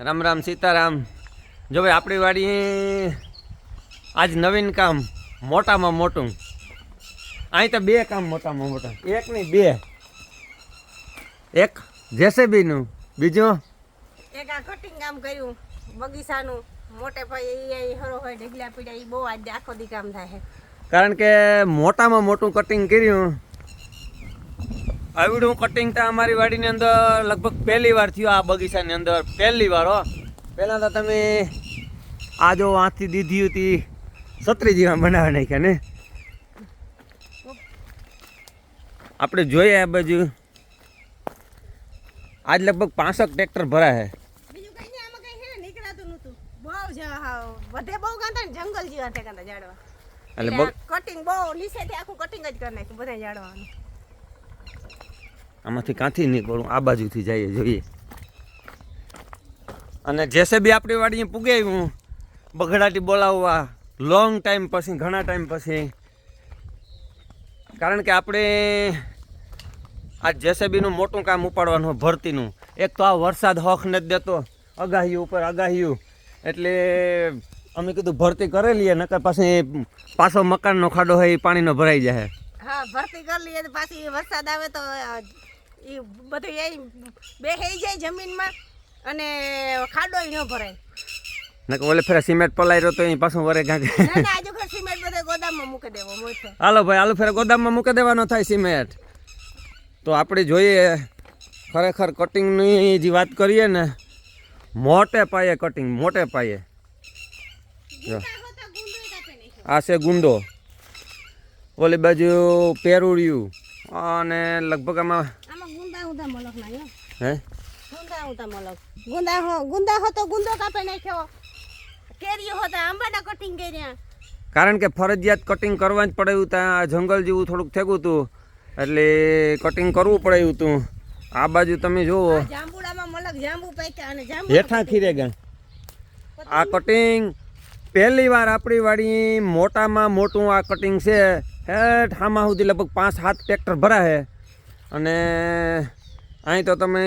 રામ રામ સીતારામ. જો ભાઈ આપણી વાડી આજ નવીન કામ મોટામાં મોટું. અહીં તો બે કામ મોટામાં મોટા. એક નહીં બે. એક જેસેબીનું બીજું? એક આ કટિંગ કામ કર્યું બગીચાનું. મોટે ભાઈ એ હરો હોય ઢગલા પીડા એ બહુ આજે આખો દી કામ થાય કારણ કે મોટામાં મોટું કટિંગ કર્યું આવડું કટિંગ તો અમારી વાડીની અંદર લગભગ પહેલી વાર થયું આ બગીચાની અંદર પહેલી વાર હો. પહેલાં તો તમે આ જો આથી દીધી હતી સત્રી જેવા બનાવી નાખ્યા ને. આપણે જોઈએ આ બાજુ. આજ લગભગ પાંસઠ ટ્રેક્ટર ભરાય છે. બહુ ગાતા ને જંગલ જેવા ગાતા એટલે કટિંગ બહુ નીચેથી આખું કટિંગ જ કરી નાખ્યું બધા ઝાડવાનું આમાંથી કાંથી નીકળું? આ બાજુથી જઈએ, જોઈએ. અને જેસેબી આપણી વાડીએ પૂગે હું બગડાટી બોલાવવા લોંગ ટાઈમ પછી, ઘણા ટાઈમ પછી. કારણ કે આપણે આ જેસેબીનું મોટું કામ ઉપાડવાનું ભરતીનું. એક તો આ વરસાદ હોખ નથી દેતો અગાહ્યું ઉપર અગાહ્યું એટલે અમે કીધું ભરતી કરેલી નકર પછી પાછો મકાનનો ખાડો હોય એ પાણીનો ભરાઈ જાય હા, ભરતી કરી લઈએ, પાછી વરસાદ આવે તો એ બધું એ બેહી જાય જમીનમાં અને ખાડો ન ભરાય. નકર ઓલે ફેરા સિમેન્ટ પલાઈ રહ્યો તો અહીં પાછું વરે કાંક. ના ના આજુ સિમેન્ટ બધે ગોદામમાં મૂકી દેવો મોટો હાલો ભાઈ હાલો ફેરા ગોદામમાં મૂકી દેવાનો થાય સિમેન્ટ. તો આપણે જોઈએ ખરેખર કટિંગની જે વાત કરીએ ને મોટે પાયે કટિંગ મોટે પાયે. આ છે ગુંડો ઓલી બાજુ પેરુડિયું. અને લગભગ આમાં આમાં મલક ના હે? ગુંદા ઉંદા મલક. ગુંદા હો ગુંદા હો તો ગુંદો કાપે નાખ્યો. કેરીઓ હો તો આંબાના કટિંગ કર્યા. કારણ કે ફરજિયાત કટિંગ કરવા જ પડે એવું ત્યાં જંગલ જેવું થોડુંક થયું હતું એટલે કટિંગ કરવું પડે એવું હતું આ બાજુ તમે જુઓ. આ જાંબુડામાં મલક જાંબુ પાક્યા અને જાંબુ હેઠા ખીરે ગયા આ કટિંગ પહેલી વાર આપણી વાડી મોટામાં મોટું આ કટિંગ છે. હેઠ આમાં સુધી લગભગ પાંચ સાત ટ્રેક્ટર ભરા છે. અને અહીં તો તમે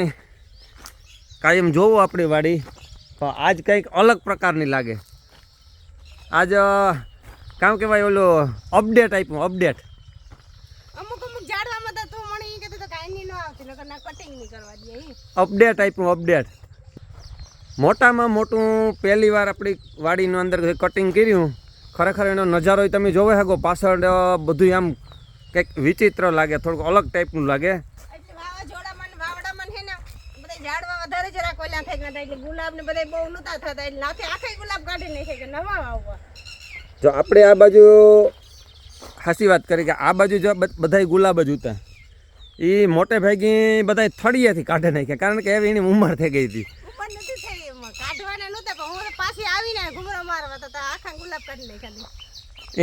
કાયમ જોવો આપણી વાડી. તો આજ કંઈક અલગ પ્રકારની લાગે. આજ કામ કહેવાય ઓલું અપડેટ આપ્યું અપડેટ અપડેટ આપ્યું અપડેટ મોટામાં મોટું પહેલી વાર આપણી વાડીનું અંદર કટિંગ કર્યું ખરેખર એનો નજારો તમે જોવે શકો પાછળ બધું આમ કંઈક વિચિત્ર લાગે થોડુંક અલગ ટાઈપનું લાગે એટલે વાવાઝોડામાં ને વાવડામાં છે ને બધા ઝાડવા વધારે જરાક ઓલા થઈ ગયા એટલે ગુલાબ ને બધા બહુ નતા થતા. એટલે નાખે આખે ગુલાબ કાઢી નાખે કે નવા આવવા. જો આપણે આ બાજુ હાસી વાત કરી કે આ બાજુ જો બધાય ગુલાબ જ ઉતા. એ મોટે ભાગી બધા થળિયાથી કાઢી નાખ્યા. કારણ કે એવી એની ઉંમર થઈ ગઈ હતી.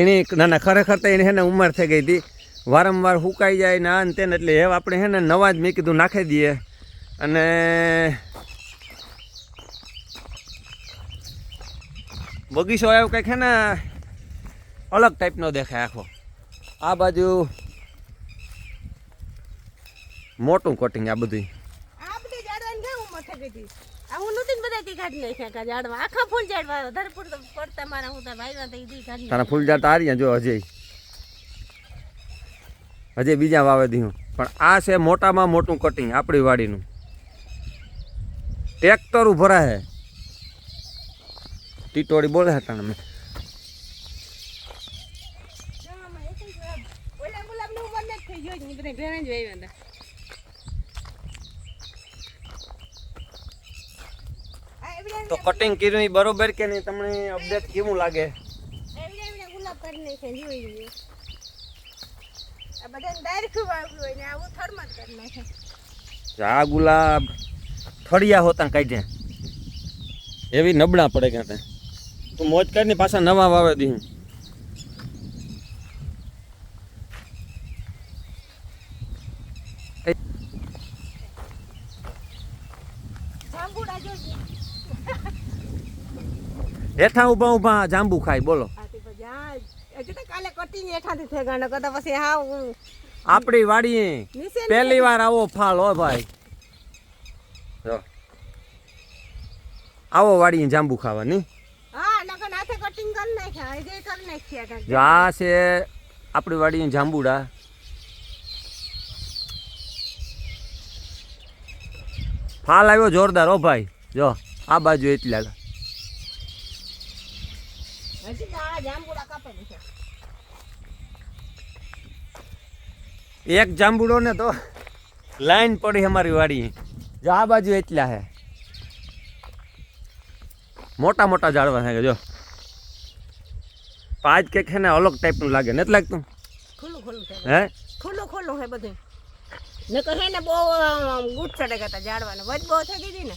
એની ના ના ખરેખર તો એની હેને ઉંમર થઈ ગઈ હતી. વારંવાર સુકાઈ જાય ને આ ને તેને એટલે હવે આપણે હે ને નવા જ મેં કીધું નાખી દઈએ. અને બગીચો એવો કંઈક છે ને અલગ ટાઈપનો દેખાય આખો. આ બાજુ મોટું કટિંગ આ બધું આ બધી ઝાડવાની કેમ ઉંમર થઈ ગઈ આ હું નહોતી ને બધા કાઢી નાખ્યા કા ઝાડવા આખા ફૂલ ઝાડવા વધારે પૂરતા પડતા મારા હું તો ભાઈ તો ઈ કાઢી તારા ફૂલઝાડ તો આર્યા જો હજે. હજે બીજા વાવે દીધું પણ આ છે મોટામાં મોટું કટિંગ આપણી વાડીનું. ટ્રેક્ટર ભરા હે ટીટોળી બોલે હતા અમે તો કટિંગ કર્યું બરોબર કે નહીં? તમને અપડેટ કેવું લાગે? આ ગુલાબ. થળિયા હોતા કાઢ્યા એવી નબળા પડે ક્યાં ત્યાં તું મોજ કરીને પાછા નવા વાવે દી. હેઠા ઊભા ઊભા જાંબુ ખાય બોલો. આપણી વાડીએ નીચે પહેલી વાર આવો ફાલ હો ભાઈ. આવો વાડીએ જાંબુ ખાવાની. હાથે કટિંગ કરી નાખ્યા હજી કરી નાખ્યા જો આ છે આપણી વાડી જાંબુડા. ફાલ આવ્યો જોરદાર ઓ ભાઈ. જો આ બાજુ એટલા એક જાંબુડો ને તો લાઈન પડી અમારી વાડી જો આ બાજુ એટલા હે મોટા મોટા ઝાડવા છે જો. પાંચ કેક છે ને અલગ ટાઈપનું લાગે. નથી લાગતું? ખુલ્લું ખુલ્લું હે? ખુલ્લું ખુલ્લું છે બધું. નકર હે ને બહુ ગુટ ચડે હતા ઝાડવાને. વધ બહુ થઈ ગઈ ને.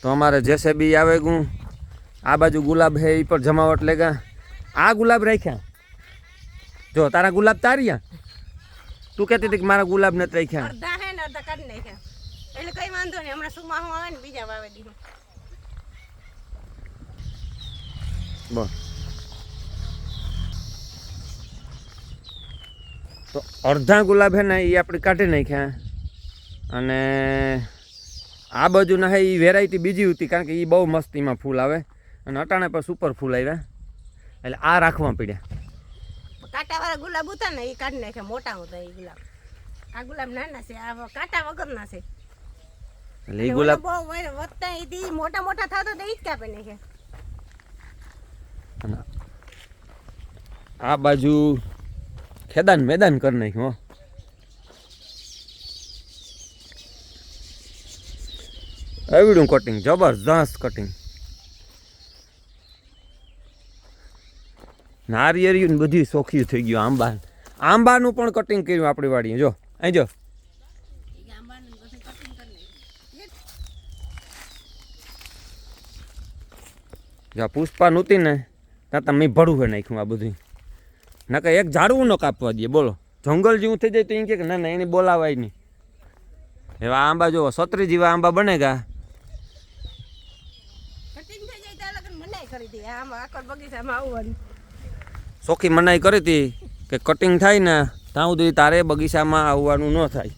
તો અમારે જેસેબી આવે ગું આ બાજુ ગુલાબ હે એ પર જમાવટ લેગા. આ ગુલાબ રાખ્યા? જો તારા ગુલાબ તાર્યા? તું કહેતી હતી કે મારા ગુલાબ નથી રાખ્યા. અડધા હે ને અડધા કાઢી નાખ્યા. એટલે કઈ વાંધો નહીં. હમણાં સુમાહું આવે ને બીજા વાવે દીધું બસ તો અડધા ગુલાબ હે ને એ આપણે કાઢી નાખ્યા. અને આ બાજુના હે એ વેરાયટી બીજી હતી કારણ કે એ બહુ મસ્તીમાં ફૂલ આવે. અને અટાણે પર સુપર ફૂલ આવ્યા. એટલે આ રાખવા પડ્યા. કાંટાવાળા ગુલાબ હતા ને એ કાઢી નાખ્યા મોટા હતા એ ગુલાબ. આ ગુલાબ નાના છે આ કાંટા વગરના છે. એટલે એ ગુલાબ બહુ વધતા મોટા મોટા થતા તો એ જ કાપી નાખ્યા. અને આ બાજુ ખેદાન મેદાન કરી નાખ્યું, હો. એવડું કટિંગ જબરજસ્ત કટિંગ નારિયેરિયું બધી સોખ્યું થઈ ગયું આંબા. આંબાનું પણ કટિંગ કર્યું આપણી વાડીએ, જો. અહીં જો. ઈ આંબાનું બધું cutting કરી નાખ્યું. જો પુષ્પા નહોતી ને. ત્યાં તમે ભડું હોય નાખ્યું આ બધું નકર એક ઝાડવું ન કાપવા દે બોલો. જંગલ જેવું થઈ જાય તો એમ કે ના ના એને બોલાવાય નહીં. એવા આંબા જો સત્રી જેવા આંબા બને ગા. સોખી મનાઈ કરી હતી કે કટિંગ થાય ને ત્યાં સુધી તારે બગીચામાં આવવાનું ન થાય.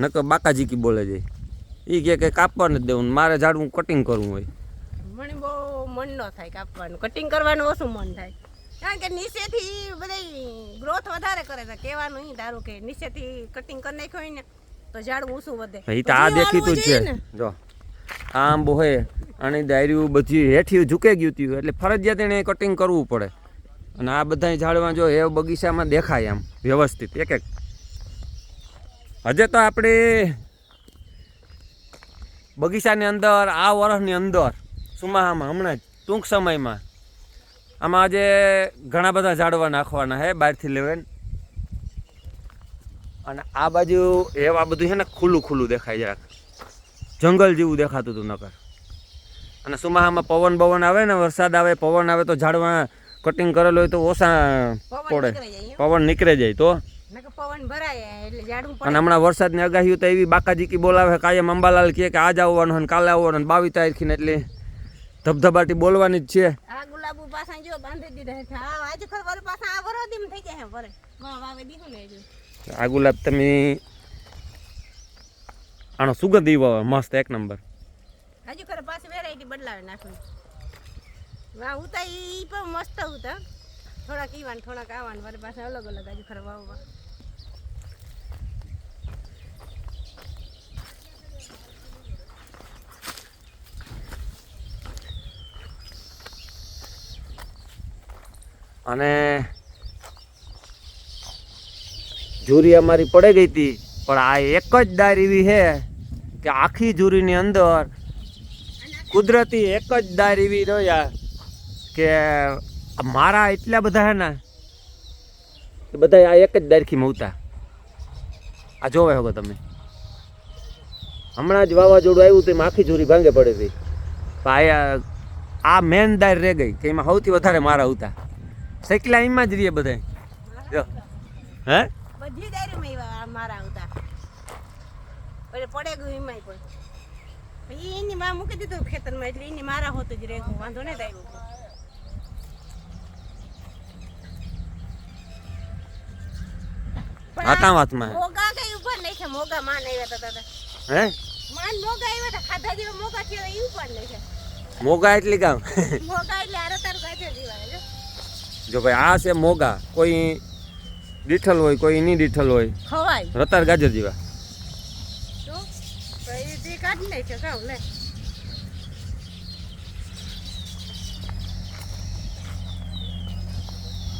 નકર બાકાજીકી બોલે જાય એ કે કાપવા નથી દેવું મારે ઝાડવું કટિંગ કરવું હોય. મને ન થાય કાપવાનું. કટિંગ કરવાનું ઓછું મન થાય. કારણ કે નીચેથી બધી ગ્રોથ વધારે કરે છે. કહેવાનું ઈ ધારું કે નીચેથી કટિંગ કરી નાખ્યું હોય ને તો ઝાડ ઊંચું વધે. એ તો આ દેખીતું જ છે. જો આમ બોહે અને દાયરું બધી હેઠી ઝૂકે ગયું હતું એટલે ફરજિયાત એને કટિંગ કરવું પડે. અને આ બધા ઝાડવા જો એ બગીચામાં દેખાય આમ વ્યવસ્થિત એક એક. હજે તો આપણે બગીચાની અંદર આ વર્ષની અંદર સુમાહામાં હમણાં જ ટૂંક સમયમાં. આમાં આજે ઘણા બધા ઝાડવા નાખવાના છે બહારથી લેવાય અને આ બાજુ એવા બધું છે ને ખુલ્લું ખુલ્લું દેખાય જરાક. જંગલ જેવું દેખાતું હતું નકર. અને સુમાહામાં પવન બવન આવે ને વરસાદ આવે પવન આવે તો ઝાડવા કટિંગ કરેલું હોય તો ઓછા પડે. પવન નીકળે જાય તો. પવન ભરાય અને હમણાં વરસાદની આગાહી તો એવી બાકાજીકી બોલાવે કાયમ અંબાલાલ કહે કે આજ આવવાનું ને કાલે આવવાનું બાવી બાવીસ તારીખને એટલે ધબધબાટી બોલવાની જ છે. આ ગુલાબુ પાછા જો બાંધી દીધા છે. આ આજે ખર વર પાછા આ વરો દીમ થઈ જાય વરે. વાવે દીધું ને આ ગુલાબ તમે આનો સુગંધ ઈવો મસ્ત એક નંબર. હજુ ખરે પાછી વેરાયટી બદલાવી નાખવી વાહ ઉતા ઈ પણ મસ્ત ઉતા થોડાક ઈવાન થોડાક આવાન વરે પાછા અલગ અલગ હજુ ખરે વાવવા. અને જુરી અમારી પડી ગઈ હતી. પણ આ એક જ દાર એવી છે કે આખી જુરીની અંદર કુદરતી એક જ દાર એવી રહ્યા કે મારા એટલા બધા હે ને એ બધા આ એક જ દારખી મવતા. આ જોવે હવે તમે. હમણાં જ વાવાઝોડું આવ્યું તો એમાં આખી જુરી ભાંગે પડી હતી. આ મેન દાર રહી ગઈ, કે એમાં સૌથી વધારે મારા હતા સૈકલા એમાં જ રહીએ બધા જો. હે? બધી એવા મારા આવતા. એટલે પડે ગયું એમાં પણ. એની માં મૂકી દીધું ખેતરમાં એટલે એની મારા હોત જ રહે વાંધો નહીં થાય આતા વાતમાં? મોગા કઈ ઉપર નહીં છે મોગા માન આવ્યા હતા દાદા. હે? માન મોગા આવ્યા હતા ખાધા જેવા મોગા થયો એ ઉપર નહીં છે મોગા એટલી કામ? મોગા એટલે આરો તારું ગાજર જીવાય છે જો ભાઈ આ છે મોગા. કોઈ દીઠલ હોય કોઈ નહીં દીઠલ હોય. ખવાય. રતાર ગાજર જેવા. કાઢી નાખ્યો